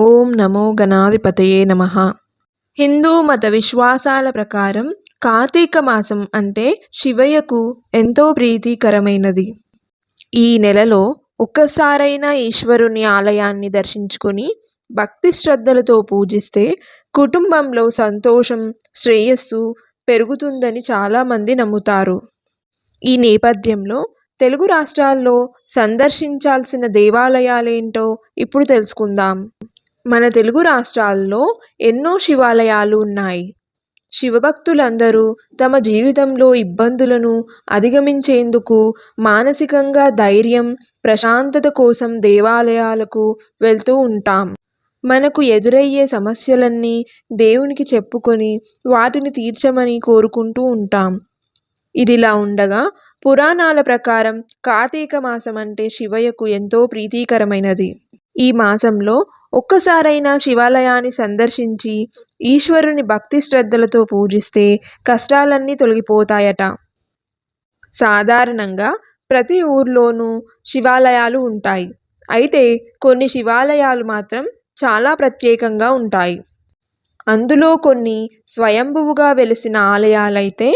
ఓం నమో గణాధిపతయే నమ. హిందూ మత విశ్వాసాల ప్రకారం కార్తీక మాసం అంటే శివయ్యకు ఎంతో ప్రీతికరమైనది. ఈ నెలలో ఒక్కసారైనా ఈశ్వరుని ఆలయాన్ని దర్శించుకొని భక్తి శ్రద్ధలతో పూజిస్తే కుటుంబంలో సంతోషం శ్రేయస్సు పెరుగుతుందని చాలామంది నమ్ముతారు. ఈ నేపథ్యంలో తెలుగు రాష్ట్రాల్లో సందర్శించాల్సిన దేవాలయాలేంటో ఇప్పుడు తెలుసుకుందాం. మన తెలుగు రాష్ట్రాల్లో ఎన్నో శివాలయాలు ఉన్నాయి. శివభక్తులందరూ తమ జీవితంలో ఇబ్బందులను అధిగమించేందుకు మానసికంగా ధైర్యం ప్రశాంతత కోసం దేవాలయాలకు వెళ్తూ ఉంటాం. మనకు ఎదురయ్యే సమస్యలన్నీ దేవునికి చెప్పుకొని వాటిని తీర్చమని కోరుకుంటూ ఉంటాం. ఇదిలా ఉండగా పురాణాల ప్రకారం కార్తీక మాసం అంటే శివయ్యకు ఎంతో ప్రీతికరమైనది. ఈ మాసంలో ఒక్కసారైనా శివాలయాన్ని సందర్శించి ఈశ్వరుని భక్తి శ్రద్ధలతో పూజిస్తే కష్టాలన్నీ తొలగిపోతాయట. సాధారణంగా ప్రతి ఊర్లోనూ శివాలయాలు ఉంటాయి. అయితే కొన్ని శివాలయాలు మాత్రం చాలా ప్రత్యేకంగా ఉంటాయి. అందులో కొన్ని స్వయంభువుగా వెలిసిన ఆలయాలైతే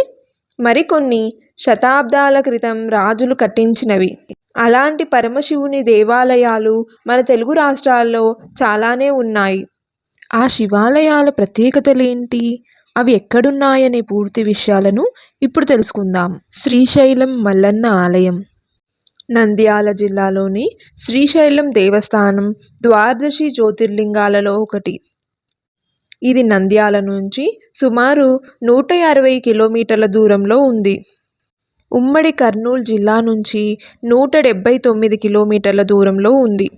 మరికొన్ని శతాబ్దాల క్రితం రాజులు కట్టించినవి. అలాంటి పరమశివుని దేవాలయాలు మన తెలుగు రాష్ట్రాల్లో చాలానే ఉన్నాయి. ఆ శివాలయాల ప్రత్యేకతలేంటి? అవి ఎక్కడున్నాయనే పూర్తి విషయాలను ఇప్పుడు తెలుసుకుందాం. శ్రీశైలం మల్లన్న ఆలయం. నంద్యాల జిల్లాలోని శ్రీశైలం దేవస్థానం ద్వాదశి జ్యోతిర్లింగాలలో ఒకటి. ఇది నంద్యాల నుంచి సుమారు నూట అరవై కిలోమీటర్ల దూరంలో ఉంది. ఉమ్మడి కర్నూలు జిల్లా నుంచి నూట డెబ్బై తొమ్మిది కిలోమీటర్ల దూరంలో ఉంది.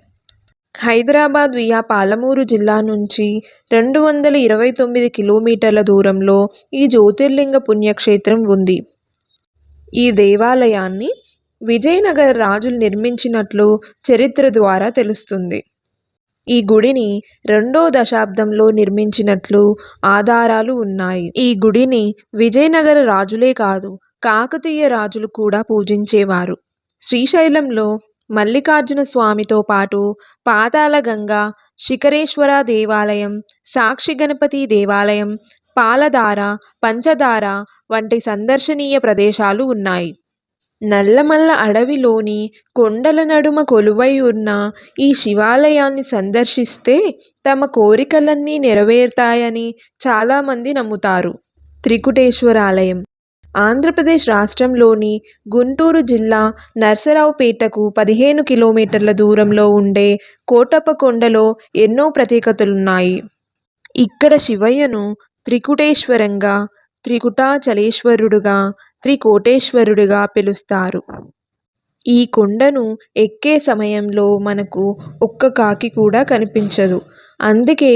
హైదరాబాద్ వియా పాలమూరు జిల్లా నుంచి రెండు వందల ఇరవై తొమ్మిది కిలోమీటర్ల దూరంలో ఈ జ్యోతిర్లింగ పుణ్యక్షేత్రం ఉంది. ఈ దేవాలయాన్ని విజయనగర రాజులు నిర్మించినట్లు చరిత్ర ద్వారా తెలుస్తుంది. ఈ గుడిని రెండో దశాబ్దంలో నిర్మించినట్లు ఆధారాలు ఉన్నాయి. ఈ గుడిని విజయనగర రాజులే కాదు కాకతీయ రాజులు కూడా పూజించేవారు. శ్రీశైలంలో మల్లికార్జున స్వామితో పాటు పాతాళగంగ శిఖరేశ్వర దేవాలయం సాక్షి గణపతి దేవాలయం పాలధార పంచదార వంటి సందర్శనీయ ప్రదేశాలు ఉన్నాయి. నల్లమల్ల అడవిలోని కొండల నడుమ కొలువై ఉన్న ఈ శివాలయాన్ని సందర్శిస్తే తమ కోరికలన్నీ నెరవేరుతాయని చాలామంది నమ్ముతారు. త్రికుటేశ్వర ఆలయం ఆంధ్రప్రదేశ్ రాష్ట్రంలోని గుంటూరు జిల్లా నర్సరావుపేటకు పదిహేను కిలోమీటర్ల దూరంలో ఉండే కోటప్పకొండలో ఎన్నో ప్రత్యేకతలున్నాయి. ఇక్కడ శివయ్యను త్రికుటేశ్వరంగా త్రికుటాచలేశ్వరుడుగా త్రికోటేశ్వరుడుగా పిలుస్తారు. ఈ కొండను ఎక్కే సమయంలో మనకు ఒక్క కాకి కూడా కనిపించదు. అందుకే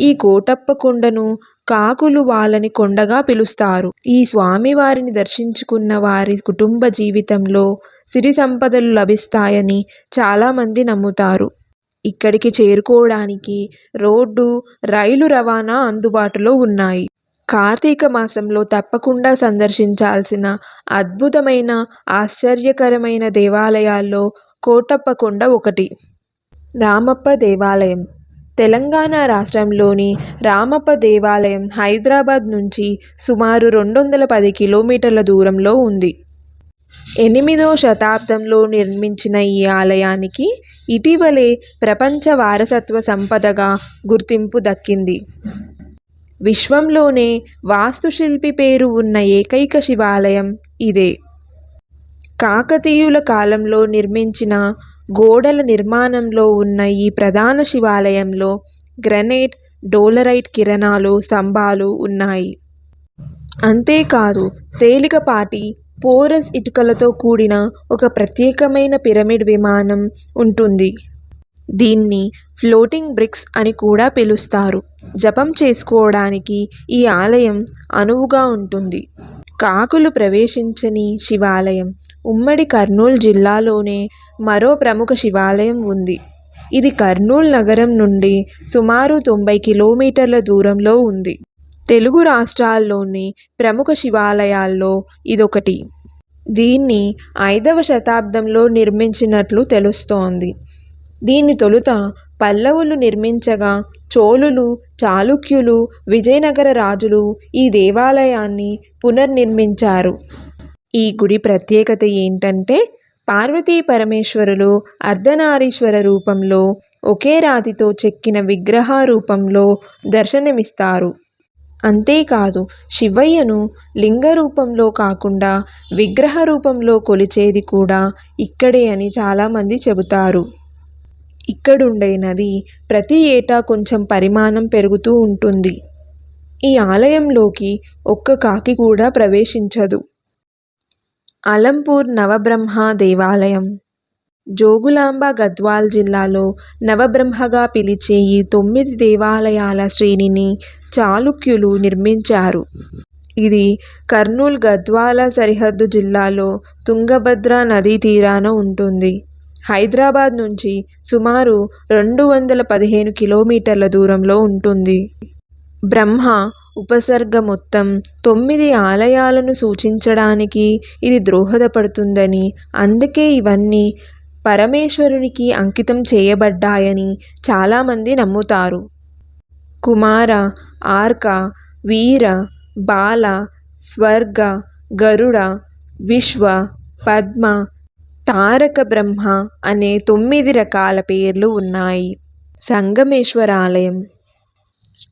ఈ కోటప్ప కొండను కాకులు వాళ్ళని కొండగా పిలుస్తారు. ఈ స్వామివారిని దర్శించుకున్న వారి కుటుంబ జీవితంలో సిరి సంపదలు లభిస్తాయని చాలామంది నమ్ముతారు. ఇక్కడికి చేరుకోవడానికి రోడ్డు రైలు రవాణా అందుబాటులో ఉన్నాయి. కార్తీక మాసంలో తప్పకుండా సందర్శించాల్సిన అద్భుతమైన ఆశ్చర్యకరమైన దేవాలయాల్లో కోటప్పకొండ ఒకటి. రామప్ప దేవాలయం. తెలంగాణ రాష్ట్రంలోని రామప్ప దేవాలయం హైదరాబాద్ నుంచి సుమారు రెండు వందల పది కిలోమీటర్ల దూరంలో ఉంది. ఎనిమిదో శతాబ్దంలో నిర్మించిన ఈ ఆలయానికి ఇటీవలే ప్రపంచ వారసత్వ సంపదగా గుర్తింపు దక్కింది. విశ్వంలోనే వాస్తుశిల్పి పేరు ఉన్న ఏకైక శివాలయం ఇదే. కాకతీయుల కాలంలో నిర్మించిన గోడల నిర్మాణంలో ఉన్న ఈ ప్రధాన శివాలయంలో గ్రనైట్ డోలరైట్ కిరణాలు స్తంభాలు ఉన్నాయి. అంతేకాదు తేలికపాటి పోరస్ ఇటుకలతో కూడిన ఒక ప్రత్యేకమైన పిరమిడ్ విమానం ఉంటుంది. దీన్ని ఫ్లోటింగ్ బ్రిక్స్ అని కూడా పిలుస్తారు. జపం చేసుకోవడానికి ఈ ఆలయం అనువుగా ఉంటుంది. కాకులు ప్రవేశించని శివాలయం. ఉమ్మడి కర్నూలు జిల్లాలోనే మరో ప్రముఖ శివాలయం ఉంది. ఇది కర్నూలు నగరం నుండి సుమారు తొంభై కిలోమీటర్ల దూరంలో ఉంది. తెలుగు రాష్ట్రాల్లోని ప్రముఖ శివాలయాల్లో ఇదొకటి. దీన్ని ఐదవ శతాబ్దంలో నిర్మించినట్లు తెలుస్తోంది. దీన్ని తొలుత పల్లవులు నిర్మించగా చోళులు చాళుక్యులు విజయనగర రాజులు ఈ దేవాలయాన్ని పునర్నిర్మించారు. ఈ గుడి ప్రత్యేకత ఏంటంటే పార్వతీ పరమేశ్వరులు అర్ధనారీశ్వర రూపంలో ఒకే రాతితో చెక్కిన విగ్రహ రూపంలో దర్శనమిస్తారు. అంతేకాదు శివయ్యను లింగ రూపంలో కాకుండా విగ్రహ రూపంలో కొలిచేది కూడా ఇక్కడే అని చాలామంది చెబుతారు. ఇక్కడుండే నది ప్రతి ఏటా కొంచెం పరిమాణం పెరుగుతూ ఉంటుంది. ఈ ఆలయంలోకి ఒక్క కాకి కూడా ప్రవేశించదు. అలంపూర్ నవబ్రహ్మ దేవాలయం. జోగులాంబ గద్వాల్ జిల్లాలో నవబ్రహ్మగా పిలిచే ఈ తొమ్మిది దేవాలయాల శ్రేణిని చాళుక్యులు నిర్మించారు. ఇది కర్నూల్ గద్వాల సరిహద్దు జిల్లాలో తుంగభద్ర నదీ తీరాన ఉంటుంది. హైదరాబాద్ నుంచి సుమారు రెండు వందల పదిహేను కిలోమీటర్ల దూరంలో ఉంటుంది. బ్రహ్మ ఉపసర్గ మొత్తం తొమ్మిది ఆలయాలను సూచించడానికి ఇది దోహదపడుతుందని అందుకే ఇవన్నీ పరమేశ్వరునికి అంకితం చేయబడ్డాయని చాలామంది నమ్ముతారు. కుమార ఆర్క వీర బాల స్వర్గ గరుడ విశ్వ పద్మ తారక బ్రహ్మ అనే తొమ్మిది రకాల పేర్లు ఉన్నాయి. సంగమేశ్వర ఆలయం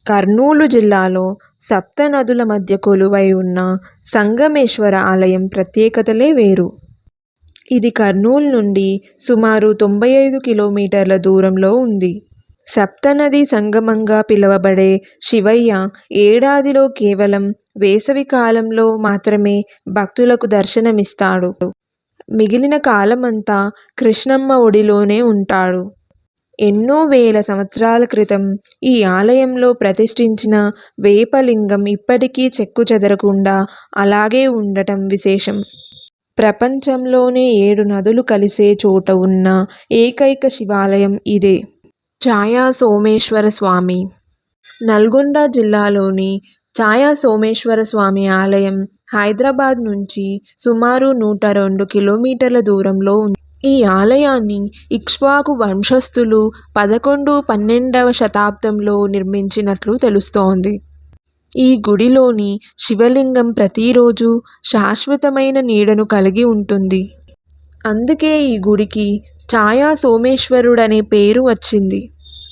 కర్నూలు జిల్లాలో సప్త నదుల మధ్య కొలువై ఉన్న సంగమేశ్వర ఆలయం ప్రత్యేకతలే వేరు. ఇది కర్నూలు నుండి సుమారు తొంభై ఐదు కిలోమీటర్ల దూరంలో ఉంది. సప్తనది సంగమంగా పిలువబడే శివయ్య ఏడాదిలో కేవలం వేసవి కాలంలో మాత్రమే భక్తులకు దర్శనమిస్తాడు. మిగిలిన కాలమంతా కృష్ణమ్మ ఒడిలోనే ఉంటాడు. ఎన్నో వేల సంవత్సరాల క్రితం ఈ ఆలయంలో ప్రతిష్ఠించిన వేపలింగం ఇప్పటికీ చెక్కు చెదరకుండా అలాగే ఉండటం విశేషం. ప్రపంచంలోనే ఏడు నదులు కలిసే చోట ఉన్న ఏకైక శివాలయం ఇదే. ఛాయా సోమేశ్వర స్వామి. నల్గొండ జిల్లాలోని ఛాయా సోమేశ్వర స్వామి ఆలయం హైదరాబాద్ నుంచి సుమారు నూట రెండు కిలోమీటర్ల దూరంలో ఉంది. ఈ ఆలయాన్ని ఇక్ష్వాకు వంశస్థులు పదకొండు పన్నెండవ శతాబ్దంలో నిర్మించినట్లు తెలుస్తోంది. ఈ గుడిలోని శివలింగం ప్రతిరోజు శాశ్వతమైన నీడను కలిగి ఉంటుంది. అందుకే ఈ గుడికి ఛాయా సోమేశ్వరుడనే పేరు వచ్చింది.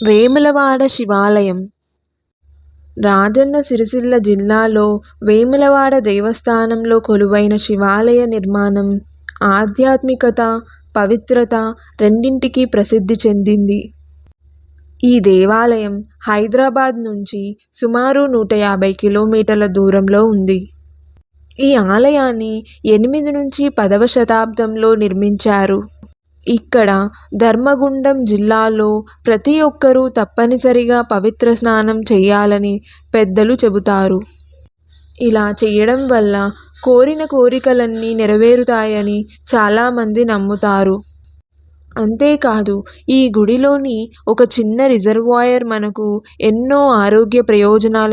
వేములవాడ శివాలయం. రాజన్న సిరిసిల్ల జిల్లాలో వేములవాడ దేవస్థానంలో కొలువైన శివాలయ నిర్మాణం ఆధ్యాత్మికత పవిత్రత రెండింటికి ప్రసిద్ధి చెందింది. ఈ దేవాలయం హైదరాబాద్ నుంచి సుమారు నూట యాభై కిలోమీటర్ల దూరంలో ఉంది. ఈ ఆలయాన్ని ఎనిమిది నుంచి పదవ శతాబ్దంలో నిర్మించారు. ఇక్కడ ధర్మగుండం జిల్లాలో ప్రతి ఒక్కరూ తప్పనిసరిగా పవిత్ర స్నానం చేయాలని పెద్దలు చెబుతారు. ఇలా చేయడం వల్ల కోరిన కోరికలన్నీ నెరవేరుతాయని చాలామంది నమ్ముతారు. అంతేకాదు ఈ గుడిలోని ఒక చిన్న రిజర్వాయర్ మనకు ఎన్నో ఆరోగ్య ప్రయోజనాలను